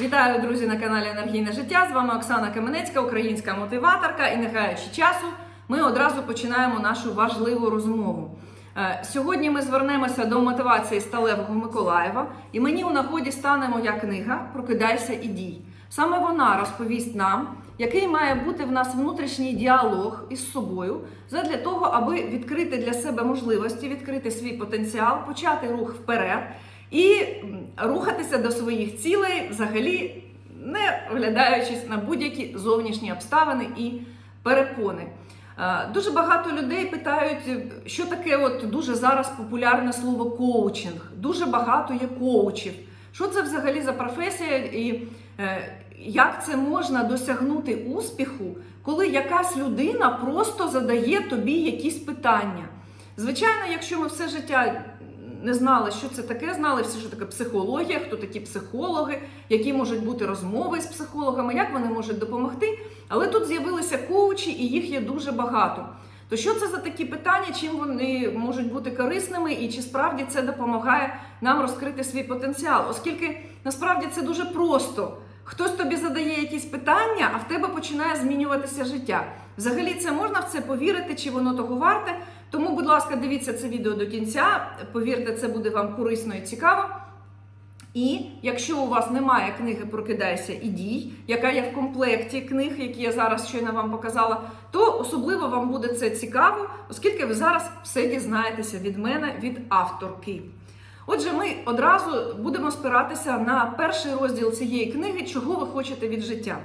Вітаю, друзі, на каналі Енергійне життя. З вами Оксана Каменецька, українська мотиваторка. І не гаючи часу, ми одразу починаємо нашу важливу розмову. Е, Сьогодні ми звернемося до мотивації сталевого Миколаєва, і мені у нагоді стане моя книга Прокидайся і дій. Саме вона розповість нам, який має бути в нас внутрішній діалог із собою, задля того, аби відкрити для себе можливості, відкрити свій потенціал, почати рух вперед і рухатися до своїх цілей, взагалі не оглядаючись на будь-які зовнішні обставини і перепони. Е, Дуже багато людей питають, що таке от дуже зараз популярне слово коучинг. Дуже багато є коучів. Що це взагалі за професія, і е, як це можна досягнути успіху, коли якась людина просто задає тобі якісь питання? Звичайно, якщо ми все життя не знали, що це таке, знали всі, що таке психологія, хто такі психологи, які можуть бути розмови з психологами, як вони можуть допомогти. Але тут з'явилися коучі, і їх є дуже багато. То що це за такі питання, чим вони можуть бути корисними, і чи справді це допомагає нам розкрити свій потенціал? Оскільки насправді це дуже просто. Хтось тобі задає якісь питання, а в тебе починає змінюватися життя. Взагалі, це можна в це повірити, чи воно того варте. Тому, будь ласка, дивіться це відео до кінця. Повірте, це буде вам корисно і цікаво. І якщо у вас немає книги Прокидайся і дій, яка є в комплекті книг, які я зараз щойно вам показала, то особливо вам буде це цікаво, оскільки ви зараз все дізнаєтеся від мене, від авторки. Отже, ми одразу будемо спиратися на перший розділ цієї книги, чого ви хочете від життя.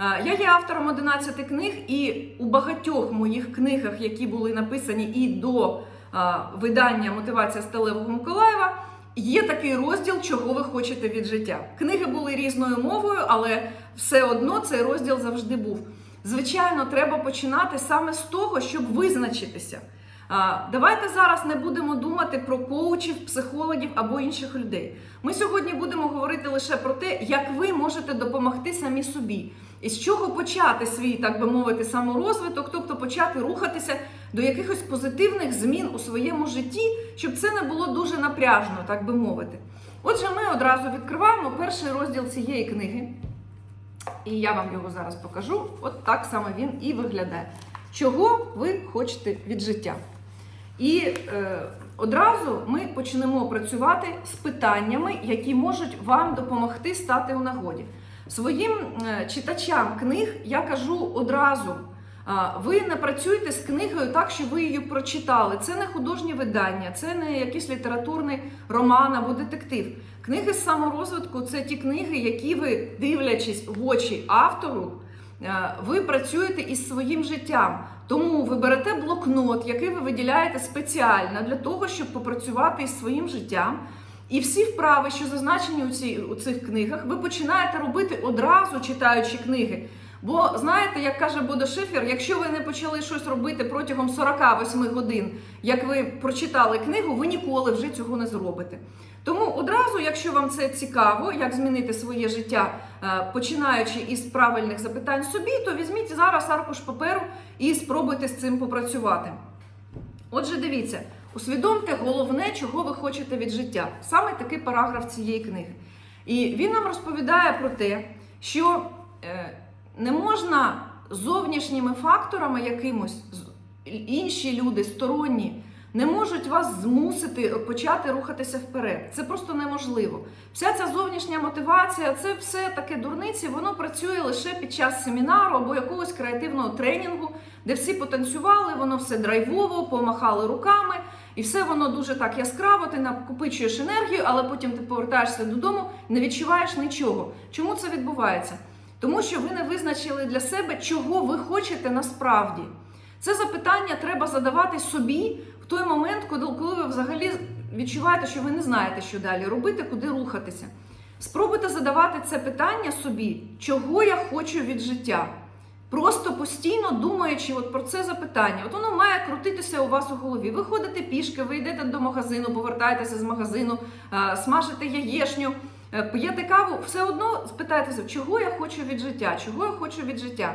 Е, Я є автором 11 книг, і у багатьох моїх книгах, які були написані і до е, видання Мотивація Сталевого Миколаєва, є такий розділ, чого ви хочете від життя. Книги були різною мовою, але все одно цей розділ завжди був. Звичайно, треба починати саме з того, щоб визначитися. Давайте зараз не будемо думати про коучів, психологів або інших людей. Ми сьогодні будемо говорити лише про те, як ви можете допомогти самі собі, і з чого почати свій, так би мовити, саморозвиток, тобто почати рухатися до якихось позитивних змін у своєму житті, щоб це не було дуже напряжно, так би мовити. Отже, ми одразу відкриваємо перший розділ цієї книги. І я вам його зараз покажу. От так саме він і виглядає. Чого ви хочете від життя? І е, одразу ми почнемо працювати з питаннями, які можуть вам допомогти стати у нагоді. Своїм е, читачам книг я кажу одразу. Ви не працюєте з книгою так, що ви її прочитали. Це не художнє видання, це не якийсь літературний роман або детектив. Книги з саморозвитку це ті книги, які ви, дивлячись в очі автору, е, ви працюєте із своїм життям. Тому ви берете блокнот, який ви виділяєте спеціально для того, щоб попрацювати із своїм життям. І всі вправи, що зазначені у, цій, у цих книгах, ви починаєте робити одразу читаючи книги. Бо знаєте, як каже Бодо Шифер, якщо ви не почали щось робити протягом 48 годин, як ви прочитали книгу, ви ніколи вже цього не зробите. Тому одразу, якщо вам це цікаво, як змінити своє життя, е, починаючи із правильних запитань собі, то візьміть зараз аркуш паперу і спробуйте з цим попрацювати. Отже, дивіться, усвідомте головне, чого ви хочете від життя. Саме такий параграф цієї книги. І він нам розповідає про те, що е, не можна зовнішніми факторами якимось, інші люди, сторонні, не можуть вас змусити почати рухатися вперед. Це просто неможливо. Вся ця зовнішня мотивація, це все таке дурниці, воно працює лише під час семінару або якогось креативного тренінгу, де всі потанцювали, воно все драйвово, помахали руками, і все воно дуже так яскраво, ти накопичуєш енергію, але потім ти повертаєшся додому, не відчуваєш нічого. Чому це відбувається? Тому що ви не визначили для себе, чого ви хочете насправді. Це запитання треба задавати собі в той момент, коли ви взагалі відчуваєте, що ви не знаєте, що далі робити, куди рухатися. Спробуйте задавати це питання собі, чого я хочу від життя. Просто постійно думаючи от про це запитання, от воно має крутитися у вас у голові. Ви ходите пішки, ви йдете до магазину, повертаєтеся з магазину, е, смажите яєшню, е, п'єте каву, все одно спитайтеся, чого я хочу від життя, чого я хочу від життя.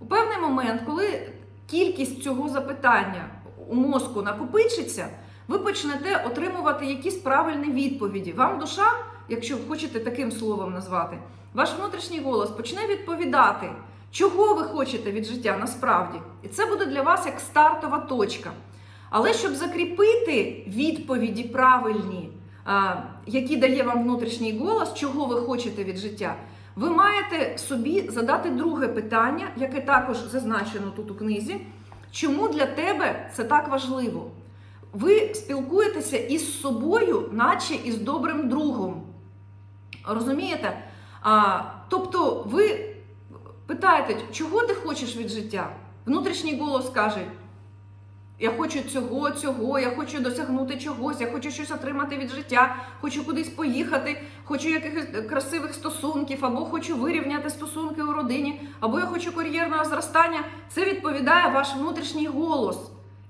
У певний момент, коли кількість цього запитання у мозку накопичиться, ви почнете отримувати якісь правильні відповіді. Вам душа якщо хочете таким словом назвати, ваш внутрішній голос почне відповідати, чого ви хочете від життя насправді. І це буде для вас як стартова точка. Але щоб закріпити відповіді правильні, які дає вам внутрішній голос, чого ви хочете від життя, ви маєте собі задати друге питання, яке також зазначено тут у книзі. Чому для тебе це так важливо? Ви спілкуєтеся із собою, наче із добрим другом. Розумієте? А, тобто ви питаєте, чого ти хочеш від життя? Внутрішній голос каже: я хочу цього, цього, я хочу досягнути чогось, я хочу щось отримати від життя, хочу кудись поїхати, хочу якихось красивих стосунків, або хочу вирівняти стосунки у родині, або я хочу кар'єрного зростання. Це відповідає ваш внутрішній голос.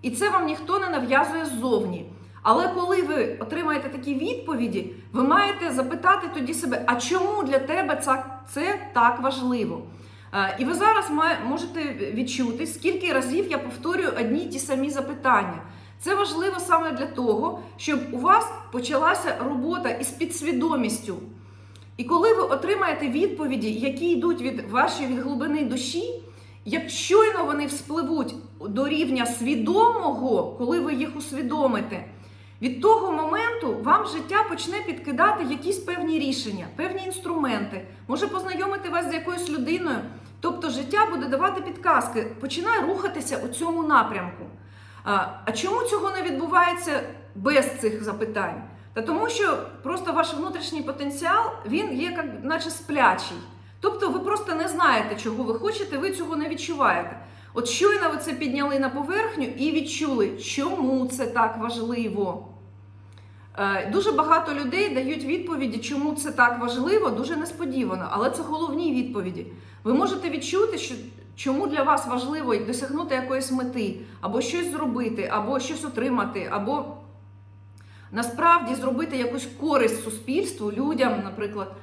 І це вам ніхто не нав'язує ззовні. Але коли ви отримаєте такі відповіді, ви маєте запитати тоді себе, а чому для тебе це, це так важливо? Е, І ви зараз можете відчути, скільки разів я повторюю одні й ті самі запитання. Це важливо саме для того, щоб у вас почалася робота із підсвідомістю. І коли ви отримаєте відповіді, які йдуть від вашої від глибини душі, як щойно вони вспливуть до рівня свідомого, коли ви їх усвідомите, від того моменту вам життя почне підкидати якісь певні рішення, певні інструменти, може познайомити вас з якоюсь людиною. Тобто життя буде давати підказки, починає рухатися у цьому напрямку. А, чому цього не відбувається без цих запитань? Та тому, що просто ваш внутрішній потенціал він є наче сплячий. Тобто ви просто не знаєте, чого ви хочете, ви цього не відчуваєте. От щойно ви це підняли на поверхню і відчули, чому це так важливо. Е, Дуже багато людей дають відповіді, чому це так важливо, дуже несподівано, але це головні відповіді. Ви можете відчути, що чому для вас важливо досягнути якоїсь мети, або щось зробити, або щось отримати, або насправді зробити якусь користь суспільству, людям, наприклад.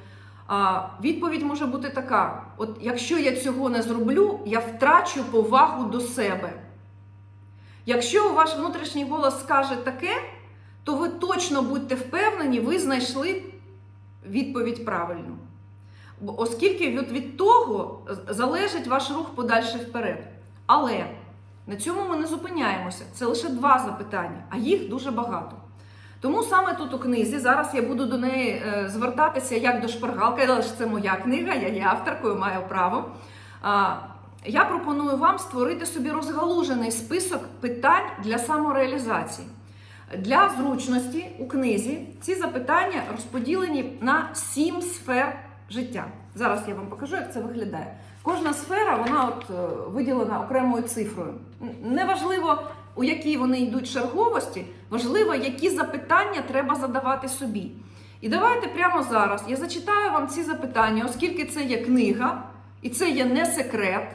А відповідь може бути така: от якщо я цього не зроблю, я втрачу повагу до себе. Якщо ваш внутрішній голос скаже таке, то ви точно будьте впевнені, ви знайшли відповідь правильну. Оскільки від, від того залежить ваш рух подальше вперед. Але на цьому ми не зупиняємося. Це лише два запитання, а їх дуже багато. Тому саме тут у книзі, зараз я буду до неї е, звертатися як до шпаргалки, але ж це моя книга, я є авторкою, маю право. Я пропоную вам створити собі розгалужений список питань для самореалізації. Для зручності у книзі ці запитання розподілені на сім сфер життя. Зараз я вам покажу, як це виглядає. Кожна сфера вона от е, виділена окремою цифрою. Неважливо, у якій вони йдуть черговості, важливо, які запитання треба задавати собі. І давайте прямо зараз я зачитаю вам ці запитання, оскільки це є книга, і це є не секрет.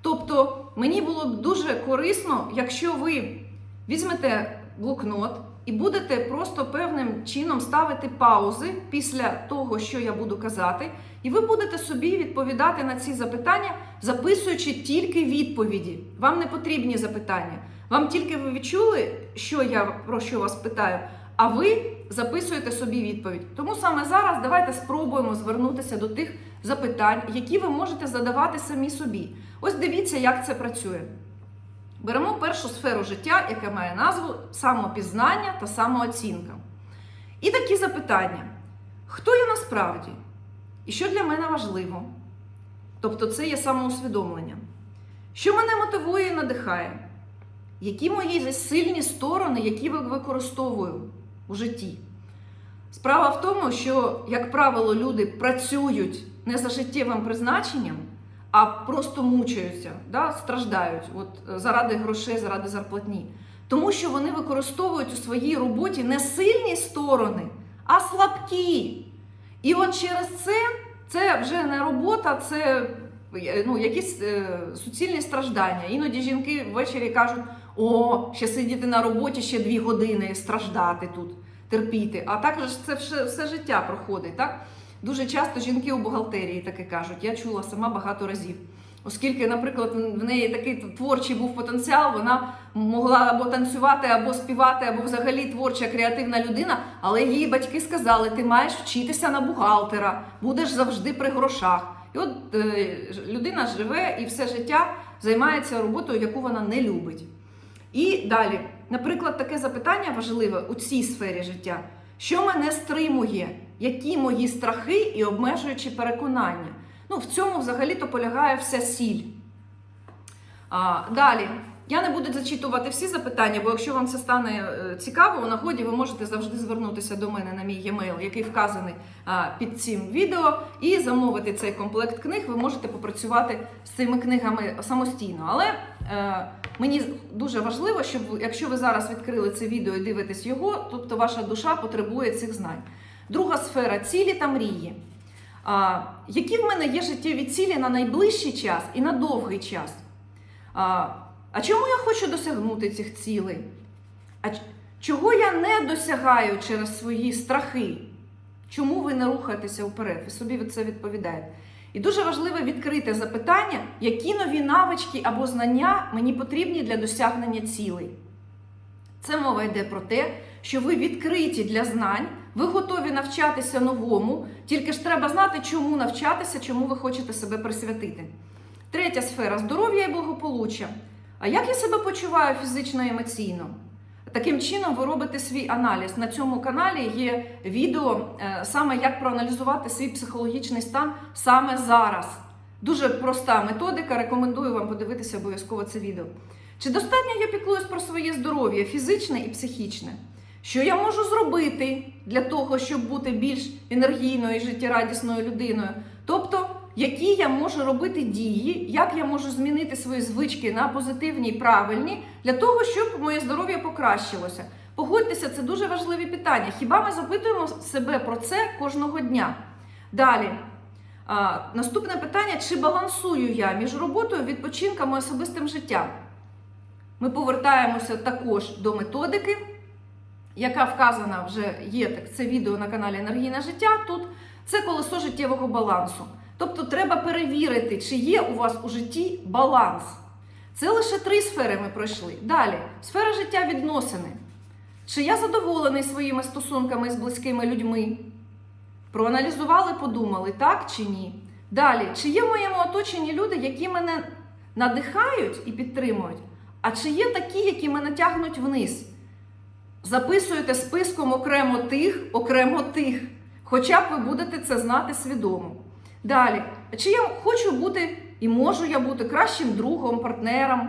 Тобто мені було б дуже корисно, якщо ви візьмете блокнот і будете просто певним чином ставити паузи після того, що я буду казати, і ви будете собі відповідати на ці запитання, записуючи тільки відповіді. Вам не потрібні запитання. Вам тільки ви відчули, що я про що вас питаю, а ви записуєте собі відповідь. Тому саме зараз давайте спробуємо звернутися до тих запитань, які ви можете задавати самі собі. Ось дивіться, як це працює. Беремо першу сферу життя, яка має назву самопізнання та самооцінка. І такі запитання: хто я насправді? І що для мене важливо? Тобто це є самоусвідомлення. Що мене мотивує і надихає? Які мої сильні сторони, які я використовую у житті? Справа в тому, що, як правило, люди працюють не за життєвим призначенням, а просто мучаються, да, страждають от, е, заради грошей, заради зарплатні. Тому що вони використовують у своїй роботі не сильні сторони, а слабкі. І от через це це вже не робота, це ну, якісь е, суцільні страждання. Іноді жінки ввечері кажуть: о, ще сидіти на роботі ще дві години, страждати тут, терпіти. А так же ж це все, все життя проходить. так? Дуже часто жінки у бухгалтерії таке кажуть, я чула сама багато разів. Оскільки, наприклад, в неї такий творчий був потенціал, вона могла або танцювати, або співати, або взагалі творча креативна людина. Але її батьки сказали: ти маєш вчитися на бухгалтера, будеш завжди при грошах. І от е, людина живе і все життя займається роботою, яку вона не любить. І далі, наприклад, таке запитання важливе у цій сфері життя: що мене стримує, які мої страхи і обмежуючі переконання? Ну, в цьому взагалі-то полягає вся сіль. А, далі. Я не буду зачитувати всі запитання, бо якщо вам це стане е, цікаво, у нагоді ви можете завжди звернутися до мене на мій e-mail, який вказаний під цим відео, і замовити цей комплект книг. Ви можете попрацювати з цими книгами самостійно. Але е, мені дуже важливо, щоб якщо ви зараз відкрили це відео і дивитесь його, тобто ваша душа потребує цих знань. Друга сфера цілі та мрії. А, які в мене є життєві цілі на найближчий час і на довгий час? А, а чому я хочу досягнути цих цілей? А чого я не досягаю через свої страхи? Чому ви не рухаєтеся вперед? Ви собі це відповідаєте. І дуже важливе відкрите запитання, які нові навички або знання мені потрібні для досягнення цілей. Це мова йде про те, що ви відкриті для знань, ви готові навчатися новому, тільки ж треба знати, чому навчатися, чому ви хочете себе присвятити. Третя сфера здоров'я і благополуччя. А як я себе почуваю фізично і емоційно? Таким чином, ви робите свій аналіз. На цьому каналі є відео е, саме як проаналізувати свій психологічний стан саме зараз. Дуже проста методика. Рекомендую вам подивитися обов'язково це відео. Чи достатньо я піклуюсь про своє здоров'я фізичне і психічне? Що я можу зробити для того, щоб бути більш енергійною і життєрадісною людиною? Тобто, які я можу робити дії, як я можу змінити свої звички на позитивні і правильні для того, щоб моє здоров'я покращилося? Погодьтеся, це дуже важливі питання. Хіба ми запитуємо себе про це кожного дня? Далі. А, наступне питання: чи балансую я між роботою, відпочинком і особистим життям? Ми повертаємося також до методики, яка вказана вже є так, це відео на каналі Енергійне життя. Тут це колесо життєвого балансу. Тобто треба перевірити, чи є у вас у житті баланс. Це лише три сфери ми пройшли. Далі, сфера життя відносини. Чи я задоволений своїми стосунками з близькими людьми? Проаналізували, подумали, так чи ні? Далі, чи є в моєму оточенні люди, які мене надихають і підтримують? А чи є такі, які мене тягнуть вниз? Записуєте списком окремо тих, окремо тих. Хоча б ви будете це знати свідомо. Далі, чи я хочу бути і можу я бути кращим другом, партнером?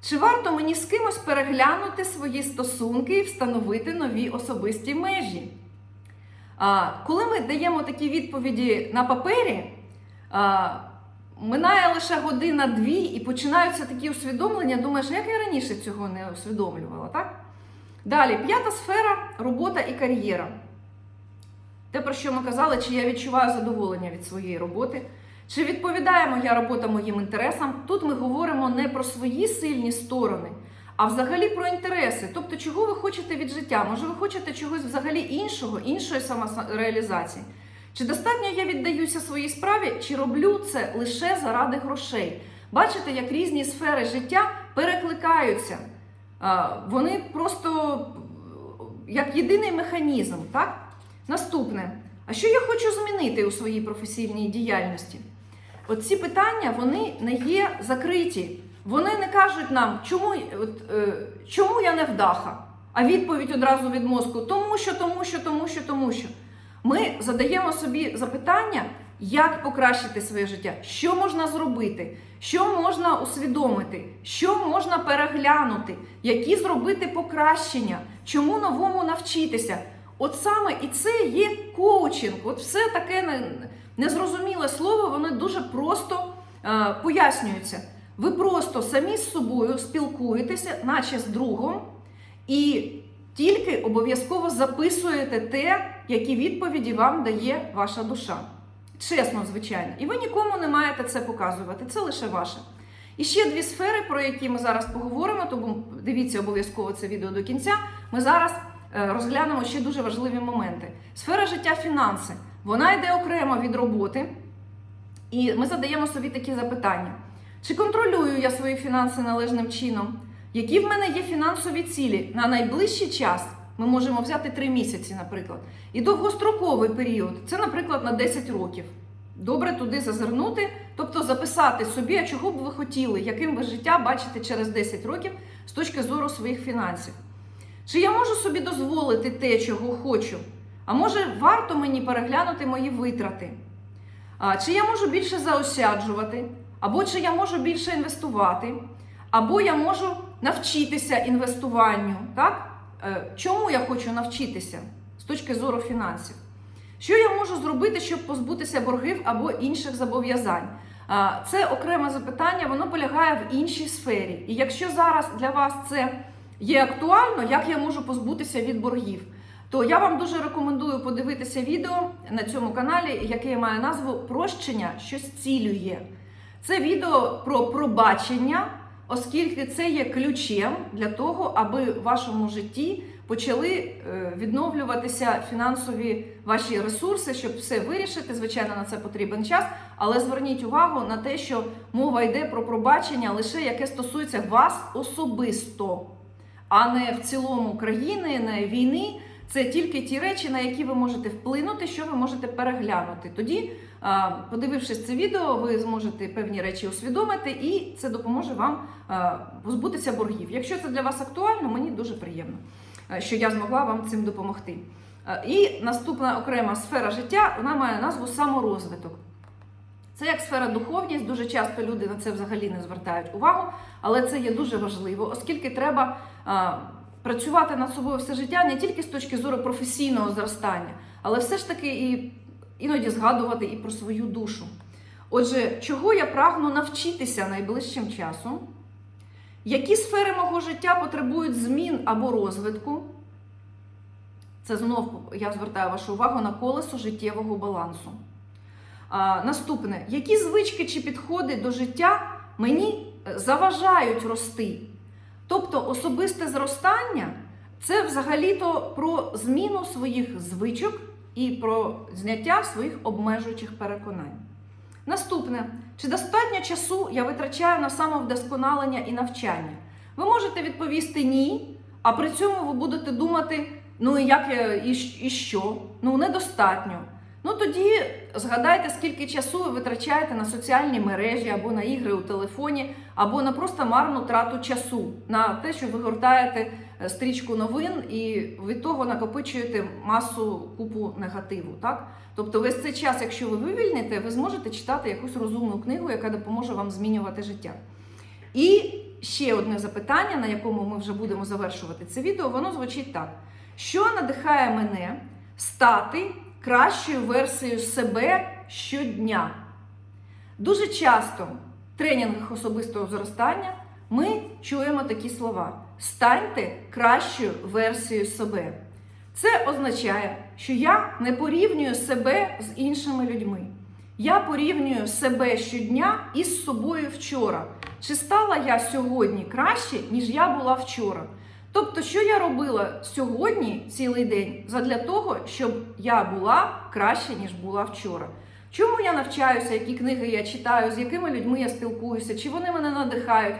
Чи варто мені з кимось переглянути свої стосунки і встановити нові особисті межі? А, коли ми даємо такі відповіді на папері, а, минає лише година-дві і починаються такі усвідомлення. Думаєш, як я раніше цього не усвідомлювала, так? Далі, п'ята сфера робота і кар'єра. Те, про що ми казали, чи я відчуваю задоволення від своєї роботи, чи відповідає моя робота моїм інтересам. Тут ми говоримо не про свої сильні сторони, а взагалі про інтереси. Тобто, чого ви хочете від життя? Може, ви хочете чогось взагалі іншого, іншої самореалізації? Чи достатньо я віддаюся своїй справі, чи роблю це лише заради грошей? Бачите, як різні сфери життя перекликаються. Вони просто як єдиний механізм, так? Наступне. А що я хочу змінити у своїй професійній діяльності? От ці питання вони не є закриті. Вони не кажуть нам, чому, от, е, чому я не вдаха, а відповідь одразу від мозку тому що, тому що, тому що, тому що. Ми задаємо собі запитання, як покращити своє життя, що можна зробити, що можна усвідомити, що можна переглянути, які зробити покращення, чому новому навчитися. От саме і це є коучинг. От все таке незрозуміле слово, воно дуже просто е, пояснюється. Ви просто самі з собою спілкуєтеся, наче з другом, і тільки обов'язково записуєте те, які відповіді вам дає ваша душа. Чесно, звичайно. І ви нікому не маєте це показувати, це лише ваше. І ще дві сфери, про які ми зараз поговоримо, тому дивіться обов'язково це відео до кінця. Ми зараз е, розглянемо ще дуже важливі моменти. Сфера життя фінанси. Вона йде окремо від роботи, і ми задаємо собі такі запитання. Чи контролюю я свої фінанси належним чином? Які в мене є фінансові цілі на найближчий час? Ми можемо взяти 3 місяці, наприклад. І довгостроковий період це, наприклад, на 10 років. Добре туди зазирнути, тобто записати собі, а чого б ви хотіли, яким ви життя бачите через 10 років з точки зору своїх фінансів. Чи я можу собі дозволити те, чого хочу? А може, варто мені переглянути мої витрати? А, чи я можу більше заощаджувати? Або чи я можу більше інвестувати? Або я можу навчитися інвестуванню. Так? Е, Чому я хочу навчитися з точки зору фінансів? Що я можу зробити, щоб позбутися боргів або інших зобов'язань? Це окреме запитання, воно полягає в іншій сфері. І якщо зараз для вас це є актуально, як я можу позбутися від боргів, то я вам дуже рекомендую подивитися відео на цьому каналі, яке має назву Прощення, що зцілює. Це відео про пробачення, оскільки це є ключем для того, аби в вашому житті почали е, відновлюватися фінансові ваші ресурси, щоб все вирішити. Звичайно, на це потрібен час. Але зверніть увагу на те, що мова йде про пробачення лише яке стосується вас особисто, а не в цілому країни, не війни. Це тільки ті речі, на які ви можете вплинути, що ви можете переглянути. Тоді, подивившись це відео, ви зможете певні речі усвідомити, і це допоможе вам позбутися боргів. Якщо це для вас актуально, мені дуже приємно, що я змогла вам цим допомогти. І наступна окрема сфера життя вона має назву саморозвиток. Це як сфера духовність. Дуже часто люди на це взагалі не звертають увагу, але це є дуже важливо, оскільки треба працювати над собою все життя не тільки з точки зору професійного зростання, але все ж таки і іноді згадувати і про свою душу. Отже, чого я прагну навчитися найближчим часом? Які сфери мого життя потребують змін або розвитку? Це знов я звертаю вашу увагу на колесо життєвого балансу. А, наступне, які звички чи підходи до життя мені е, заважають рости? Тобто особисте зростання це взагалі-то про зміну своїх звичок і про зняття своїх обмежуючих переконань. Наступне, чи достатньо часу я витрачаю на самовдосконалення і навчання? Ви можете відповісти ні, а при цьому ви будете думати, ну і як і, і що? Ну, недостатньо. Ну тоді згадайте, скільки часу ви витрачаєте на соціальні мережі або на ігри у телефоні, або на просто марну трату часу, на те, що ви гортаєте стрічку новин і від того накопичуєте масу купу негативу. Так? Тобто, весь цей час, якщо ви вивільните, ви зможете читати якусь розумну книгу, яка допоможе вам змінювати життя. І ще одне запитання, на якому ми вже будемо завершувати це відео, воно звучить так: що надихає мене стати кращою версією себе щодня? Дуже часто в тренінгах особистого зростання ми чуємо такі слова: станьте кращою версією себе. Це означає, що я не порівнюю себе з іншими людьми. Я порівнюю себе щодня із собою вчора. Чи стала я сьогодні краще, ніж я була вчора? Тобто, що я робила сьогодні цілий день задля того, щоб я була краще, ніж була вчора. Чому я навчаюся, які книги я читаю, з якими людьми я спілкуюся, чи вони мене надихають,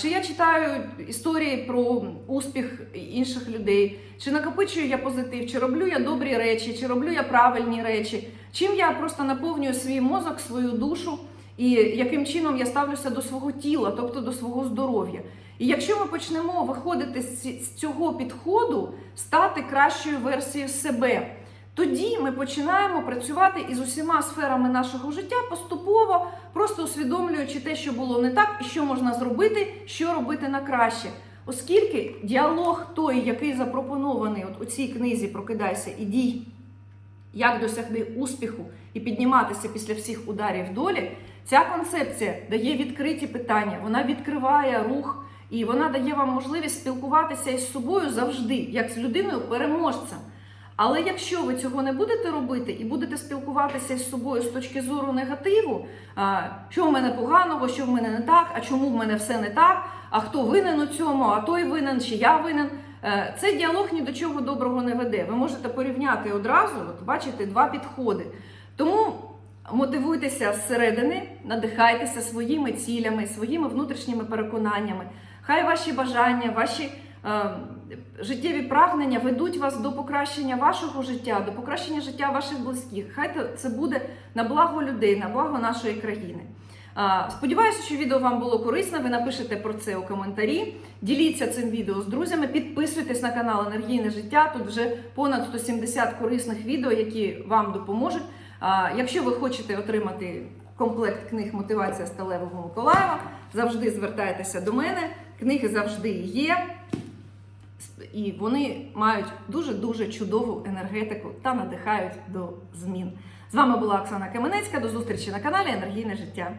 чи я читаю історії про успіх інших людей, чи накопичую я позитив, чи роблю я добрі речі, чи роблю я правильні речі, чим я просто наповнюю свій мозок, свою душу, і яким чином я ставлюся до свого тіла, тобто до свого здоров'я. І якщо ми почнемо виходити з цього підходу, стати кращою версією себе, тоді ми починаємо працювати із усіма сферами нашого життя поступово, просто усвідомлюючи те, що було не так, і що можна зробити, що робити на краще. Оскільки діалог той, який запропонований от у цій книзі Прокидайся і дій, як досягти успіху і підніматися після всіх ударів долі, ця концепція дає відкриті питання, вона відкриває рух і вона дає вам можливість спілкуватися із собою завжди, як з людиною переможцем. Але якщо ви цього не будете робити і будете спілкуватися з собою з точки зору негативу, що в мене поганого, що в мене не так, а чому в мене все не так, а хто винен у цьому, а той винен, чи я винен, е, цей діалог ні до чого доброго не веде. Ви можете порівняти одразу, от бачите, два підходи. Тому мотивуйтеся зсередини, надихайтеся своїми цілями, своїми внутрішніми переконаннями. Хай ваші бажання, ваші життєві прагнення ведуть вас до покращення вашого життя, до покращення життя ваших близьких. Хай це буде на благо людей, на благо нашої країни. Сподіваюся, що відео вам було корисне. Ви напишете про це у коментарі. Діліться цим відео з друзями. Підписуйтесь на канал Енергійне життя. Тут вже понад 170 корисних відео, які вам допоможуть. Якщо ви хочете отримати комплект книг Мотивація Сталевого Миколаєва, завжди звертайтеся до мене. Книги завжди є. І вони мають дуже дуже чудову енергетику та надихають до змін. З вами була Оксана Каменецька. До зустрічі на каналі Енергійне життя.